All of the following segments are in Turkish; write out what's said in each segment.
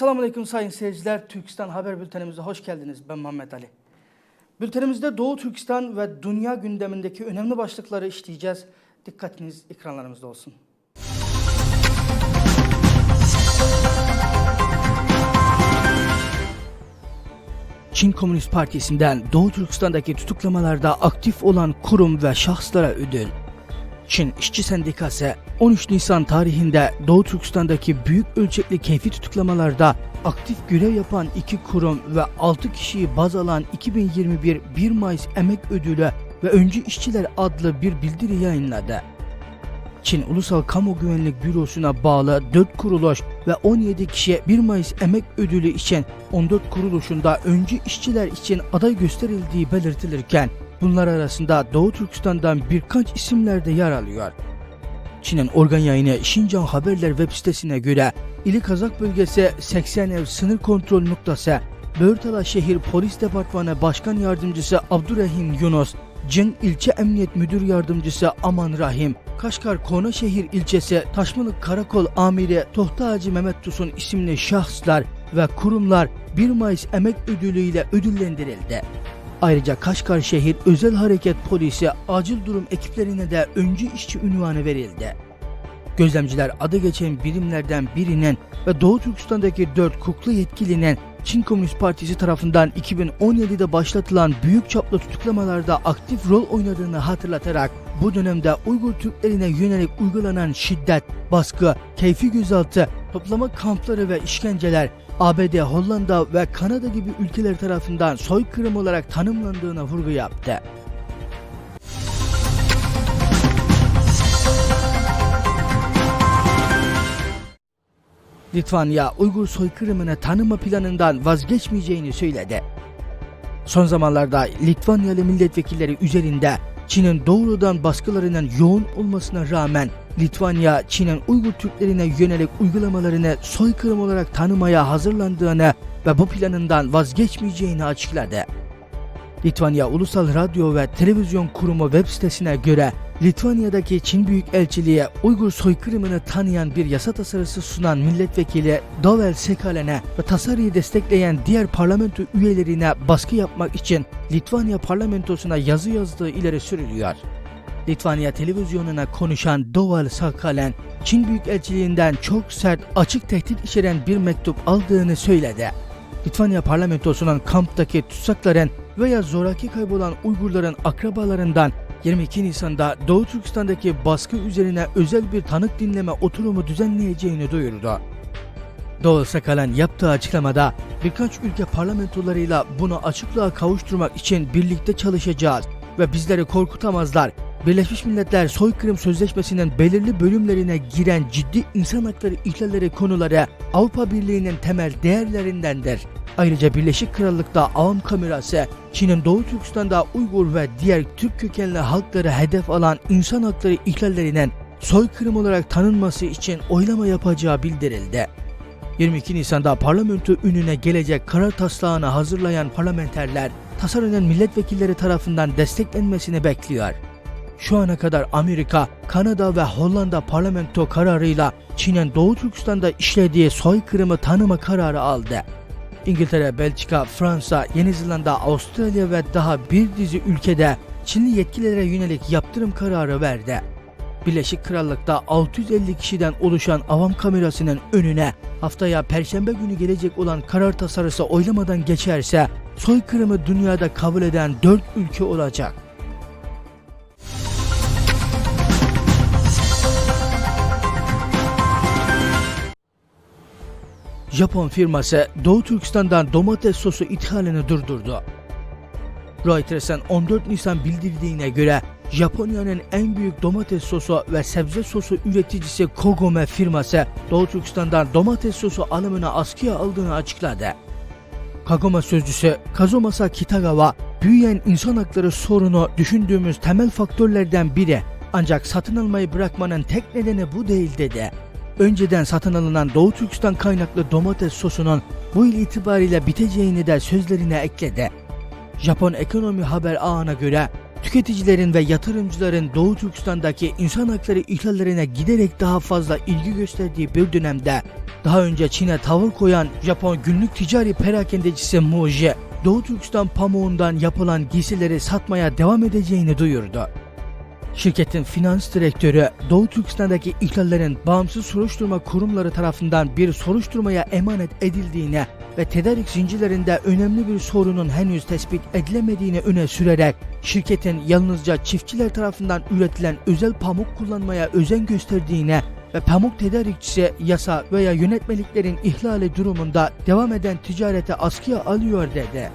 Esselamu Aleyküm sayın seyirciler. Türkistan Haber Bültenimize hoş geldiniz. Ben Muhammed Ali. Bültenimizde Doğu Türkistan ve dünya gündemindeki önemli başlıkları işleyeceğiz. Dikkatiniz ekranlarımızda olsun. Çin Komünist Partisi'nden Doğu Türkistan'daki tutuklamalarda aktif olan kurum ve şahıslara ödül. Çin İşçi Sendikası 13 Nisan tarihinde Doğu Türkistan'daki büyük ölçekli keyfi tutuklamalarda aktif görev yapan iki kurum ve 6 kişiyi baz alan 2021 1 Mayıs Emek Ödülü ve Öncü İşçiler adlı bir bildiri yayınladı. Çin Ulusal Kamu Güvenlik Bürosu'na bağlı 4 kuruluş ve 17 kişiye 1 Mayıs Emek Ödülü için 14 kuruluşunda öncü işçiler için aday gösterildiği belirtilirken bunlar arasında Doğu Türkistan'dan birkaç isimler de yer alıyor. Çin'in organ yayını Şincan Haberler web sitesine göre İli Kazak bölgesi 80 ev sınır kontrol noktası Börtala Şehir Polis Departmanı Başkan Yardımcısı Abdurrahim Yunus, Cin İlçe Emniyet Müdür Yardımcısı Aman Rahim, Kaşgar Konaşehir ilçesi Taşmalık Karakol Amiri Tohtacı Mehmet Tusun isimli şahıslar ve kurumlar 1 Mayıs Emek Ödülü ile ödüllendirildi. Ayrıca Kaşgar Şehir Özel Hareket Polisi acil durum ekiplerine de öncü işçi ünvanı verildi. Gözlemciler adı geçen birimlerden birinin ve Doğu Türkistan'daki 4 kukla yetkilinin Çin Komünist Partisi tarafından 2017'de başlatılan büyük çaplı tutuklamalarda aktif rol oynadığını hatırlatarak bu dönemde Uygur Türklerine yönelik uygulanan şiddet, baskı, keyfi gözaltı, toplama kampları ve işkenceler ABD, Hollanda ve Kanada gibi ülkeler tarafından soykırım olarak tanımlandığına vurgu yaptı. Litvanya, Uygur soykırımını tanıma planından vazgeçmeyeceğini söyledi. Son zamanlarda Litvanyalı milletvekilleri üzerinde Çin'in doğrudan baskılarının yoğun olmasına rağmen Litvanya, Çin'in Uygur Türklerine yönelik uygulamalarını soykırım olarak tanımaya hazırlandığını ve bu planından vazgeçmeyeceğini açıkladı. Litvanya Ulusal Radyo ve Televizyon Kurumu web sitesine göre Litvanya'daki Çin Büyükelçiliği Uygur soykırımını tanıyan bir yasa tasarısı sunan milletvekili Dovel Sekalen'e ve tasarıyı destekleyen diğer parlamento üyelerine baskı yapmak için Litvanya parlamentosuna yazı yazdığı ileri sürülüyor. Litvanya televizyonuna konuşan Doval Sakalen, Çin Büyükelçiliğinden çok sert, açık tehdit içeren bir mektup aldığını söyledi. Litvanya parlamentosunun kamptaki tutsakların veya zoraki kaybolan Uygurların akrabalarından 22 Nisan'da Doğu Türkistan'daki baskı üzerine özel bir tanık dinleme oturumu düzenleyeceğini duyurdu. Doğu Sakalan yaptığı açıklamada birkaç ülke parlamentolarıyla bunu açıklığa kavuşturmak için birlikte çalışacağız ve bizleri korkutamazlar. Birleşmiş Milletler Soykırım Sözleşmesi'nin belirli bölümlerine giren ciddi insan hakları ihlalleri konuları Avrupa Birliği'nin temel değerlerindendir. Ayrıca Birleşik Krallık'ta Avam Kamerası, Çin'in Doğu Türkistan'da Uygur ve diğer Türk kökenli halkları hedef alan insan hakları ihlallerinin soykırım olarak tanınması için oylama yapacağı bildirildi. 22 Nisan'da parlamento önüne gelecek karar taslağını hazırlayan parlamenterler tasarının milletvekilleri tarafından desteklenmesini bekliyor. Şu ana kadar Amerika, Kanada ve Hollanda parlamento kararıyla Çin'in Doğu Türkistan'da işlediği soykırımı tanıma kararı aldı. İngiltere, Belçika, Fransa, Yeni Zelanda, Avustralya ve daha bir dizi ülkede Çinli yetkililere yönelik yaptırım kararı verdi. Birleşik Krallık'ta 650 kişiden oluşan avam kamerasının önüne haftaya perşembe günü gelecek olan karar tasarısı oylamadan geçerse soykırımı dünyada kabul eden 4 ülke olacak. Japon firması Doğu Türkistan'dan domates sosu ithalini durdurdu. Reuters'ın 14 Nisan bildirdiğine göre Japonya'nın en büyük domates sosu ve sebze sosu üreticisi Kogome firması Doğu Türkistan'dan domates sosu alımını askıya aldığını açıkladı. Kagome sözcüsü Kazumasa Kitagawa, büyüyen insan hakları sorunu düşündüğümüz temel faktörlerden biri ancak satın almayı bırakmanın tek nedeni bu değil dedi. Önceden satın alınan Doğu Türkistan kaynaklı domates sosunun bu yıl itibariyle biteceğini de sözlerine ekledi. Japon ekonomi haber ağına göre tüketicilerin ve yatırımcıların Doğu Türkistan'daki insan hakları ihlallerine giderek daha fazla ilgi gösterdiği bir dönemde daha önce Çin'e tavır koyan Japon günlük ticari perakendecisi Muji, Doğu Türkistan pamuğundan yapılan giysileri satmaya devam edeceğini duyurdu. Şirketin finans direktörü Doğu Türkistan'daki ihlallerin bağımsız soruşturma kurumları tarafından bir soruşturmaya emanet edildiğine ve tedarik zincirlerinde önemli bir sorunun henüz tespit edilemediğini öne sürerek şirketin yalnızca çiftçiler tarafından üretilen özel pamuk kullanmaya özen gösterdiğine ve pamuk tedarikçisi yasa veya yönetmeliklerin ihlali durumunda devam eden ticarete askıya alıyor dedi.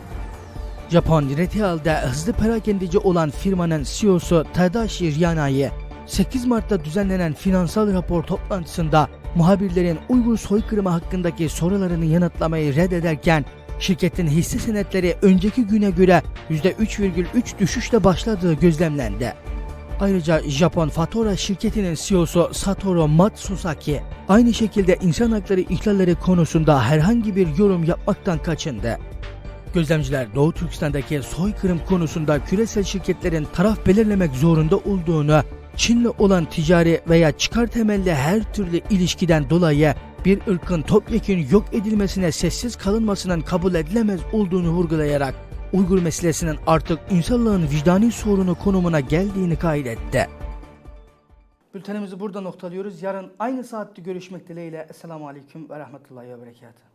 Japon Retail'de hızlı perakendeci olan firmanın CEO'su Tadashi Ryana'yı 8 Mart'ta düzenlenen finansal rapor toplantısında muhabirlerin Uygur soykırımı hakkındaki sorularını yanıtlamayı reddederken şirketin hisse senetleri önceki güne göre %3,3 düşüşle başladığı gözlemlendi. Ayrıca Japon Fatora şirketinin CEO'su Satoru Matsusaki aynı şekilde insan hakları ihlalleri konusunda herhangi bir yorum yapmaktan kaçındı. Gözlemciler Doğu Türkistan'daki soykırım konusunda küresel şirketlerin taraf belirlemek zorunda olduğunu, Çin'le olan ticari veya çıkar temelli her türlü ilişkiden dolayı bir ırkın topyekun yok edilmesine sessiz kalınmasının kabul edilemez olduğunu vurgulayarak Uygur meselesinin artık insanlığın vicdani sorunu konumuna geldiğini kaydetti. Bültenimizi burada noktalıyoruz. Yarın aynı saatte görüşmek dileğiyle. Esselamu Aleyküm ve Rahmetullahi ve Berekatuhu.